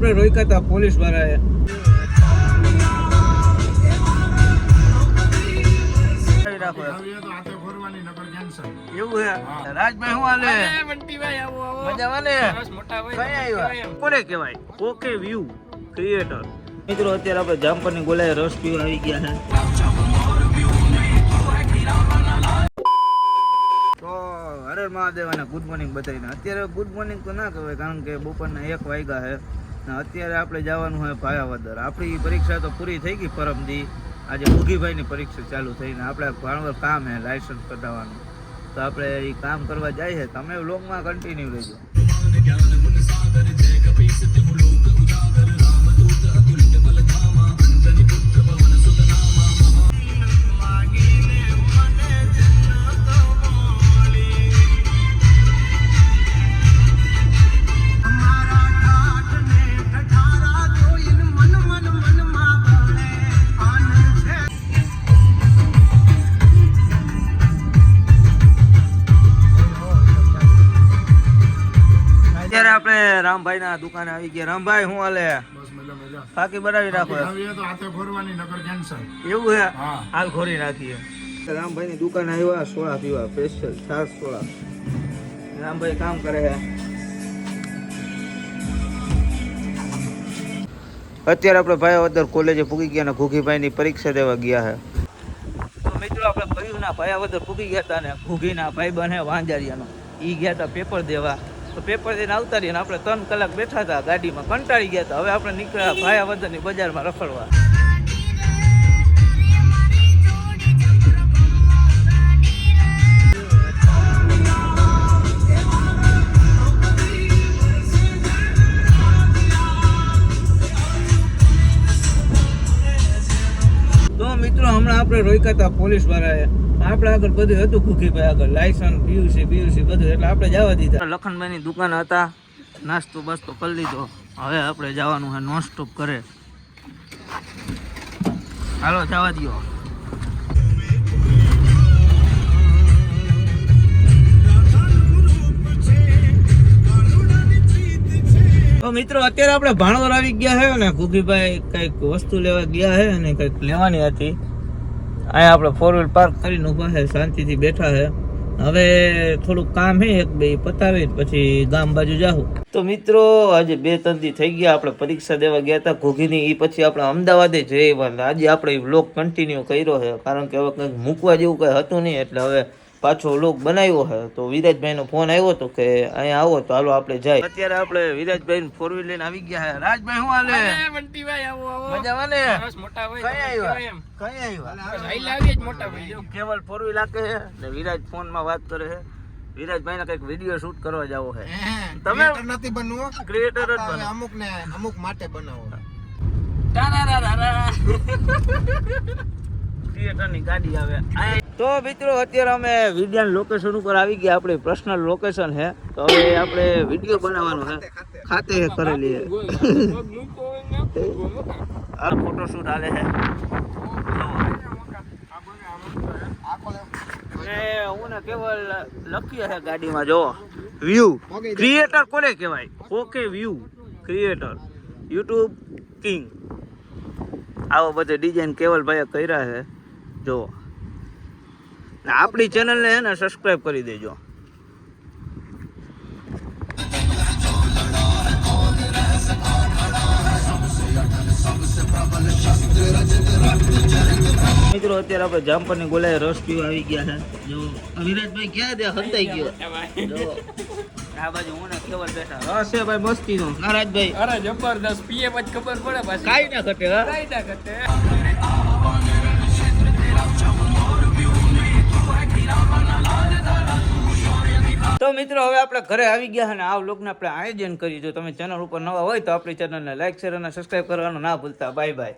આપણે રોક્યા હતા પોલીસ વાળાએ. રાખો હવે તો હાથે ફરવાની નકર કેન્સર એવું છે રાજભાઈ શું હાલે કઈ આવ્યા? કોને કહેવાય? ઓકે વ્યૂ ક્રિએટર મિત્રો અત્યારે આપણે જામપરની ગોલાએ રસ પીવા આવી ગયા છે. તો હરે મહાદેવ અને ગુડ મોર્નિંગ બતાવીને. અત્યારે ગુડ મોર્નિંગ તો ના કહેવાય કારણ કે બપોરના એક વાગ્યા છે. ને અત્યારે આપણે જવાનું હોય ભાયાવદર આપણી પરીક્ષા તો પૂરી થઈ ગઈ પરમદી. આજે મુગીભાઈની પરીક્ષા ચાલુ થઈને આપણે ભાણવર કામ હે લાયસન્સ કઢાવવાનું. તો આપણે એ કામ કરવા છે તમે લોંગમાં કન્ટિન્યુ રહેજો. અત્યારે આપણે રામભાઈ ના દુકાને આવી ગયા. રામભાઈ શું હાલે? ફાકી બનાવી રાખો. એવું છે હાલ ખોરી નાખીએ. રામભાઈ ની દુકાન આવ્યા સોળા પીવા સ્પેશિયલ છાસ સોળા. રામભાઈ કામ કરે છે અત્યારે આપણે ભાયાવદર કોલેજે પૂગી ગયા ને ઘુઘીભાઈ ની પરીક્ષા દેવા ગયા છે તો મિત્રો આપણે ભયુના ભાયાવદર પૂગી ગયા હતા ને ઘુઘીના ભાઈ બને વાંજારિયાનો. ઈ ગયા હતા પેપર દેવા. તો પેપર દઈને આવતા રહીને આપણે ત્રણ કલાક બેઠા હતા ગાડીમાં કંટાળી ગયા હતા. હવે આપણે નીકળ્યા ભાયા ભાયાવદરની બજારમાં રખડવા. આપણે રોક્યા હતા પોલીસ વાળાએ આપણે આગળ બધું હતું ખુખીભાઈ આગળ. લાયસન્સ પીયુસી પીયુસી બધું. એટલે આપણે જવા દીધા. લખનભાઈની દુકાન હતા. નાસ્તો બાસ્તો કરી લીધો. હવે આપણે જવાનું છે નોન સ્ટોપ કરે હાલો જવા દો તો મિત્રો અત્યારે આપણે ભાણવર આવી ગયા છે ને કુકીભાઈ કંઈક વસ્તુ લેવા ગયા છે અને કંઈક લેવાની હતી. અહીંયા આપણે ફોર વ્હીલ પાર્ક કરીને ઊભા છે, શાંતિથી બેઠા છે. હવે થોડુંક કામ હે, એક બે પતાવી પછી ગામ બાજુ જાઉં તો મિત્રો, આજે બે ત્રણ દી થઈ ગયા, આપણે પરીક્ષા દેવા ગયા હતા ઘોઘીની. એ પછી આપણે અમદાવાદે જઈ પણ આજે આપણે બ્લોક કન્ટિન્યુ કર્યો છે, કારણ કે હવે કંઈક મૂકવા જેવું કંઈ હતું નહીં, એટલે હવે પાછો લોક બનાવ્યો છે. તો વિરાજભાઈનો ફોન આવ્યો હતો કે અહીંયા આવો તો હાલો આપણે જાય. અત્યારે આપણે વિરાજભાઈ ફોર વ્હીલ લઈને આવી ગયા છે. રાજભાઈ શું હાલે? મજામાં ને? કઈ આવ્યા? કઈ આવ્યા? કેવલ ફોર વ્હીલ આકે છે? ને વિરાજ ફોનમાં વાત કરે છે. વિરાજભાઈ ને કંઈક વીડિયો શૂટ કરવા જાવો છે. તમે? નથી બનવું ક્રિએટર જ બનો. અમુક ને અમુક માટે બનાવો. ની ગાડી આવે. તો મિત્રો અત્યારે અમે વિદ્યાન લોકેશન ઉપર આવી ગયા. આપણે પર્સનલ લોકેશન છે. તો હવે આપણે વીડિયો બનાવવાનો છે. ખાતે કરેલી છે. આ ફોટોશૂટ હાલે છે. હું ને કેવલ લખીએ છે ગાડીમાં જો વ્યૂ ક્રિએટર કોને કહેવાય? Okay view creator YouTube king આવો બધે ડિઝાઇન કેવલભાઈએ કર્યા છે. જો આપણી ચેનલને હે ને સબસ્ક્રાઈબ કરી દેજો. મિત્રો અત્યારે આપણે જામપરની ગોલાએ રસ પીવા આવી ગયા છે. જો વિરાજભાઈ ક્યાં ત્યાં હંતાઈ ગયો? આ બાજુ હું ને કેવલ બેઠા. રસ છે ભાઈ મસ્તી નો નારાજભાઈ. અરે જબરદસ્ત. પીએ પછી ખબર પડે કાઈ ના ઘટે હા. ના ઘટે. તો મિત્રો, હવે આપણે ઘરે આવી ગયા અને આ વ્લોગને આપણે આયોજન કરી જો તમે ચેનલ ઉપર નવા હોય તો આપણી ચેનલને લાઈક શેર અને સબસ્ક્રાઇબ કરવાનું ના ભૂલતા. Bye bye